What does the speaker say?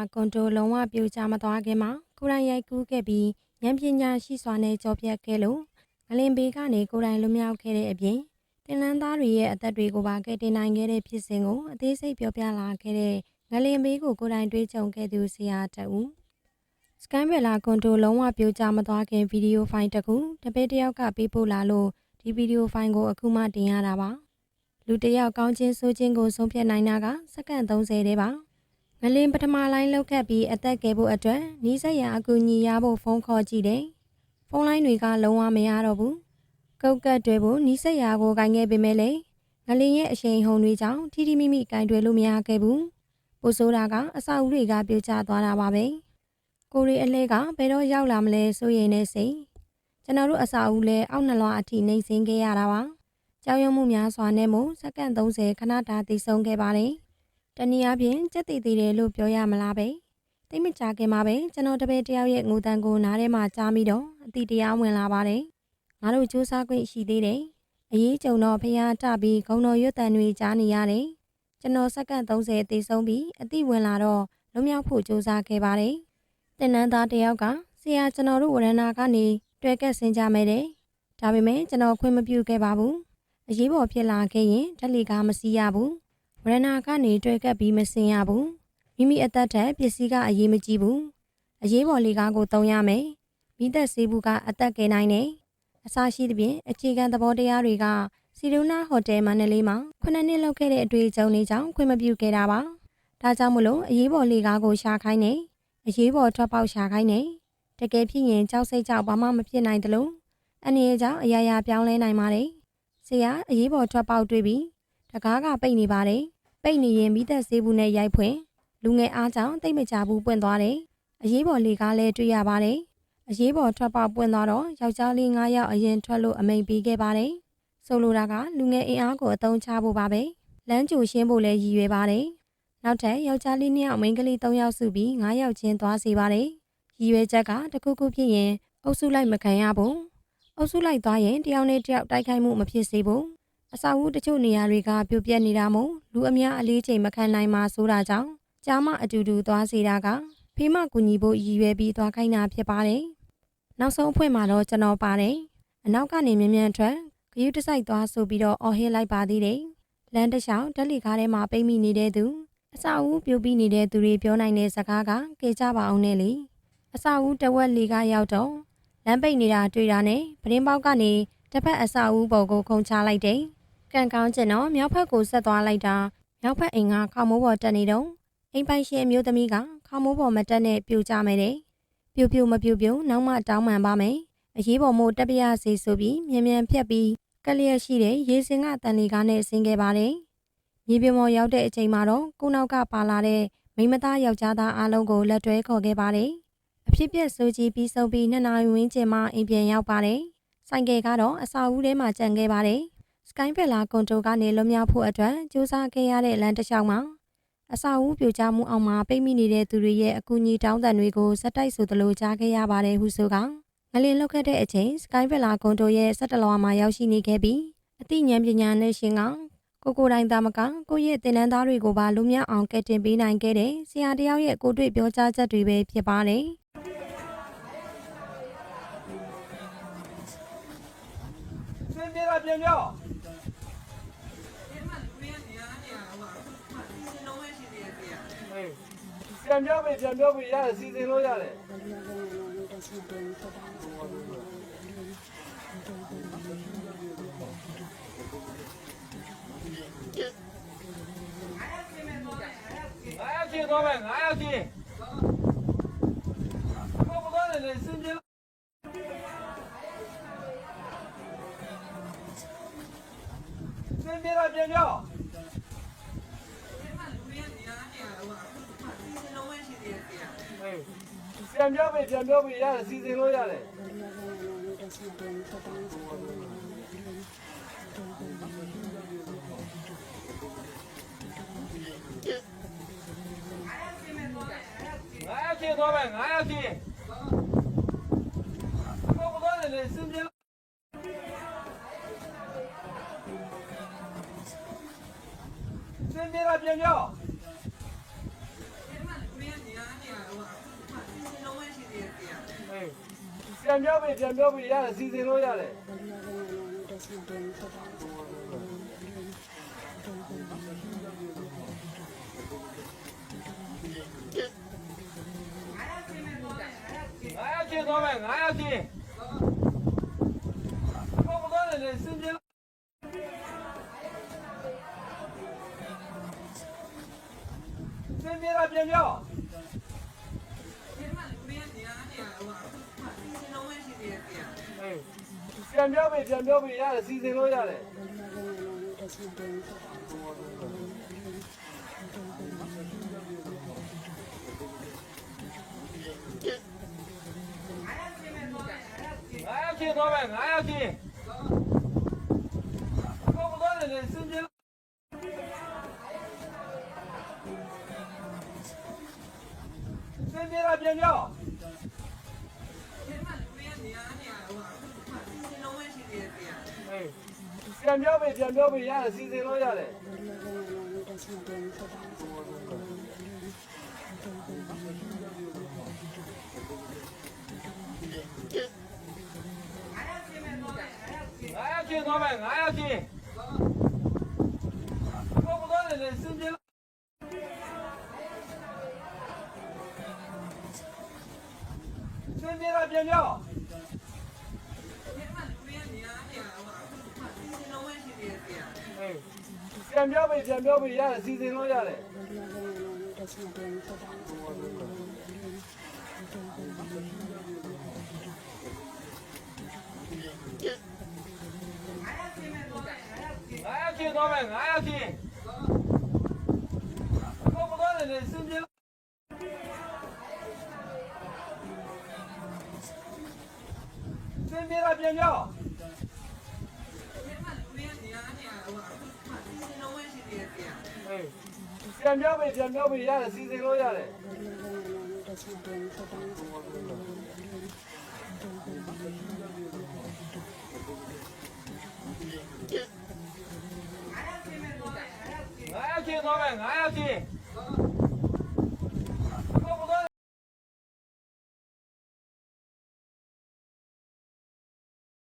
လာကွန်တိုလုံးဝပြိုကျမသွားခင်မှာကိုယ်တိုင်ရိုက်ကူးခဲ့ပြီးဉာဏ်ပညာရှိစွာနဲ့ကြော်ပြတ်ခဲ့လို့ငလင်ဘေးကနေကိုယ်တိုင်လွတ်မြောက်ခဲ့တဲ့အပြင်တင်လန်းသားတွေရဲ့အသက်တွေကိုပါကယ်တင်နိုင်ခဲ့တဲ့ဖြစ်စဉ်ကိုအသေးစိတ်ပြောပြလာခဲ့တဲ့ငလင်ဘေးကိုကိုယ်တိုင်တွေးကြုံခဲ့သူဆရာတဦးစကန်ဘယ်လာကွန်တိုလုံးဝပြိုကျမသွားခင်ဗီဒီယိုဖိုင်တစ်ခုတပည့်တယောက်ကပေးပို့လာလို့ဒီဗီဒီယိုဖိုင်ကိုအခုမှတင်ရတာပါလူတစ်ယောက်ကောင်းချင်းဆိုးချင်းကိုဆုံးဖြတ်နိုင်တာကစက္ကန့်30တည်းပါ ငလင်းပထမလိုင်းလောက်ခဲ့ပြီးအသက်ကယ်ဖို့အတွက်နီးစပ်ရအကူအညီရဖို့ဖုန်းခေါ်ကြည့်တယ်။ဖုန်းလိုင်းတွေကလုံးဝမရတော့ဘူး။ကုတ်ကတ်တွေဖို့နီးစပ်ရကိုကင်ခဲ့ပေမဲ့လေငလင်းရဲ့အရှိန်ဟုန်တွေကြောင့်ထိထိမိမိကင်တွယ်လို့မရခဲ့ဘူး။ပိုဆိုးတာကအဆောက်အဦတွေကပြိုကျသွားတာပါပဲ။ကိုရီအလဲကဘယ်တော့ရောက်လာမလဲဆိုရင်နဲ့စိတ်ကျွန်တော်တို့အဆောက်အဦလဲအောက်နှလွားအထိနှိမ့်စင်းခဲ့ရတာပါ။ကြောင်ရုံမှုများစွာနဲ့မို့စက္ကန့်30ခဏတာတည်ဆုံးခဲ့ပါတယ်။ တနည်းအားဖြင့်စက်တည်တည်တယ်လို့ပြောရမလားပဲတိတ်မကြခင်မှာပဲကျွန်တော်တပည့်တယောက်ရဲ့ငိုတန်ကိုနားထဲမှာကြားမိတော့အတိတရားဝင်လာပါတယ်ငါတို့စူးစမ်းခွင့်ရှိသေးတယ်အရေးကြုံတော့ဖះတပြီးဂုံတော်ရွတ်တန်တွေကြားနေရတယ်ကျွန်တော်စက္ကန့်30တည်ဆုံးပြီးအတိဝင်လာတော့လွတ်မြောက်ဖို့စူးစမ်းခဲ့ပါတယ်တင်နန်းသားတယောက်ကဆရာကျွန်တော်တို့ဝရဏကနေတွေ့ကက်ဆင်းကြမယ်တဲ့ဒါပေမဲ့ကျွန်တော်ခွင့်မပြုခဲ့ပါဘူးအရေးပေါ်ဖြစ်လာခဲ့ရင်ဓာတ်လီကားမစီးရဘူး ဝရဏကနေတွေ့ကပ်ပြီးမစင်ရဘူးမိမိအသက်ထက်ပစ္စည်းကအရေးမကြီးဘူးအရေးပေါ်လေကားကိုတုံးရမယ်မိသက်စေးဘူးကအသက်ကယ်နိုင်တယ်အစားရှိသဖြင့်အခြေခံသဘောတရားတွေကစီရိုနာဟိုတယ်မန္တလေးမှာခုနှစ်နှစ်လောက်ခဲ့တဲ့အတွေ့အကြုံတွေကြောင့်ခွင့်မပြုခဲ့တာပါဒါကြောင့်မလို့အရေးပေါ်လေကားကိုရှာခိုင်းနေအရေးပေါ်ထွက်ပေါက်ရှာခိုင်းနေတကယ်ဖြစ်ရင်ကြောက်စိတ်ကြောက်ဘာမှမဖြစ်နိုင်တယ်လို့အနေအကြောင်းအရာရာပြောင်းလဲနိုင်ပါတယ်ဆရာအရေးပေါ်ထွက်ပေါက်တွေ့ပြီး တကားကပိတ်နေပါတယ်ပိတ်နေရင်မိသက်ဆေးဘူးနဲ့ရိုက်ဖွင့်လူငယ်အားကြောင့်တိတ်မကြဘူးပွင့်သွားတယ်အရေးပေါ်လေကားလည်းတွေ့ရပါတယ်အရေးပေါ်ထွက်ပေါက်ပွင့်သွားတော့ယောက်ျားလေး9ယောက်အရင်ထွက်လို့အမိန်ပေးခဲ့ပါတယ်ဆိုလိုတာကလူငယ်အင်အားကိုအသုံးချဖို့ပါပဲလမ်းကြိုရှင်းဖို့လည်းရည်ရွယ်ပါတယ်နောက်ထပ်ယောက်ျားလေး2ယောက်မိန်းကလေး3ယောက်စုပြီး9ယောက်ချင်းသွားစေပါတယ်ရည်ရွယ်ချက်ကတခုခုဖြစ်ရင်အုပ်စုလိုက်မခံရဘူးအုပ်စုလိုက်သွားရင်တယောက်နဲ့တယောက်တိုက်ခိုက်မှုမဖြစ်စေဘူး အစာဝူးတချို့နေရာတွေကပြိုပြက်နေတာမို့လူအများအလေးချိန်မခံနိုင်မှဆိုတာကြောင့်ကြားမအတူတူသွားစေတာကဖေးမကူညီဖို့ရည်ရွယ်ပြီးသွားခိုင်းတာဖြစ်ပါတယ်နောက်ဆုံးအဖွင့်မှာတော့ကျွန်တော်ပါတယ်အနောက်ကနေမြ мян ထွက်ဂယုတစိုက်သွားဆိုပြီးတော့အော်ဟစ်လိုက်ပါသေးတယ်လမ်းတစ်လျှောက်ဓာတ်လီကားထဲမှာပိတ်မိနေတဲ့သူအစာအုပ်ပြိုပြီးနေတဲ့သူတွေပြောနိုင်တဲ့စကားကကေကြပါအောင်နဲ့လေအစာအုပ်တဝက်လီကရောက်တော့လမ်းပိတ်နေတာတွေ့တာနဲ့ပရင်းပေါက်ကနေတစ်ဖက်အစာအုပ်ပေါ်ကိုခုန်ချလိုက်တယ် ကံကောင်းကျင်တော့မြောက်ဖက်ကိုဆက်သွားလိုက်တာမြောက်ဖက်အိမ်ကခေါမိုးပေါ်တက်နေတော့အိမ်ပိုင်ရှင်အမျိုးသမီးကခေါမိုးပေါ်မတက်နဲ့ပြူကြမယ်တဲ့ပြူပြူမပြူပြူနောက်မှတောင်းမှန်ပါမယ်အရေးပေါ်မို့တက်ပြရစေဆိုပြီးမြန်မြန်ဖြတ်ပြီးကလျက်ရှိတဲ့ရေစင်ကတန်လီကားနဲ့ဆင်းခဲ့ပါတယ်မြေပြင်ပေါ်ရောက်တဲ့အချိန်မှာတော့ကိုနောက်ကပါလာတဲ့မိမသားယောက်ျားသားအားလုံးကိုလက်တွဲခေါ်ခဲ့ပါတယ်အဖြစ်ပြက်ဆိုကြီးပြီးဆုံးပြီးနှစ်နာရီဝန်းကျင်မှအိမ်ပြန်ရောက်ပါတယ်ဆိုင်ကယ်ကတော့အစာဦးထဲမှာကြံခဲ့ပါတယ် စကိုင်းဖက်လာကွန်တိုကနေလွတ်မြောက်ဖို့အတွက်စူးစမ်းခဲ့ရတဲ့လမ်းတစ်လျှောက်မှာအစာအုပ်ပြိုကျမှုအောက်မှာပိတ်မိနေတဲ့သူတွေရဲ့အကူအညီတောင်းတန်တွေကိုစက်တိုက်ဆိုသလိုကြားခဲ့ရပါတယ်ဟုဆိုကငလင်လောက်ခဲ့တဲ့အချိန်စကိုင်းဖက်လာကွန်တိုရဲ့စက်တလွာမှာရောက်ရှိနေခဲ့ပြီးအသိဉာဏ်ပညာနဲ့ရှင်ကကိုကိုတိုင်းသားမကကိုရဲ့တင်နန်းသားတွေကိုပါလွတ်မြောက်အောင်ကယ်တင်ပေးနိုင်ခဲ့တဲ့ဆရာတယောက်ရဲ့ကိုတွေ့ပြောကြားချက်တွေပဲဖြစ်ပါတယ်စင်ပြေတာပြန်ပြော ပြန်ပြောပြီပြန်ပြောပြီရတယ်စီစဉ်လို့ရတယ်ငါးယောက်ချင်းသွားမယ်ငါးယောက်ချင်း ပြန်ပြောပြီပြန်ပြောပြီရတယ်စီစဉ်လို့ရတယ်ငါးယောက်ချင်းသွားမယ်ငါးယောက်ချင်းဘာဘာလဲလေစင်ပြေစင်ပြေတာပြန်ပြော ပြန်ပြောပြီပြန်ပြောပြီရတယ်စီစဉ်လို့ရတယ်ငါးချင်းသွားမယ်ငါးချင်းဘောမတော်လည်းစင်ကြယ်စင်ကြယ်ပြန်ပြော ပြန်ပြောပြီပြန်ပြောပြီရတယ်စီစဉ်လို့ရတယ်ငါးချင်းသွားမယ်ငါးချင်းဘောမတော်လည်းစင်ကြယ်စင်ကြယ်ပြန်ပြော ပြန်ပြောပြီပြန်ပြောပြီရတယ်စီစဉ်လို့ရတယ်ငါးချင်းသွားမယ်ငါးချင်းဘောမတော်လည်းစင်ကြယ်စင်ကြယ်ပြန်ပြော ပြန်ပြောပြီပြန်ပြောပြီရတယ်စီစဉ်လို့ရတယ်ငါးချင်းသွားမယ်ငါးချင်းဘောမတော်လည်းစင်ကြ ပြန်ပြောပြီပြန်ပြောပြီရတယ်စီစဉ်လို့ရတယ်ငါးချင်းသွားမယ်ငါးချင်း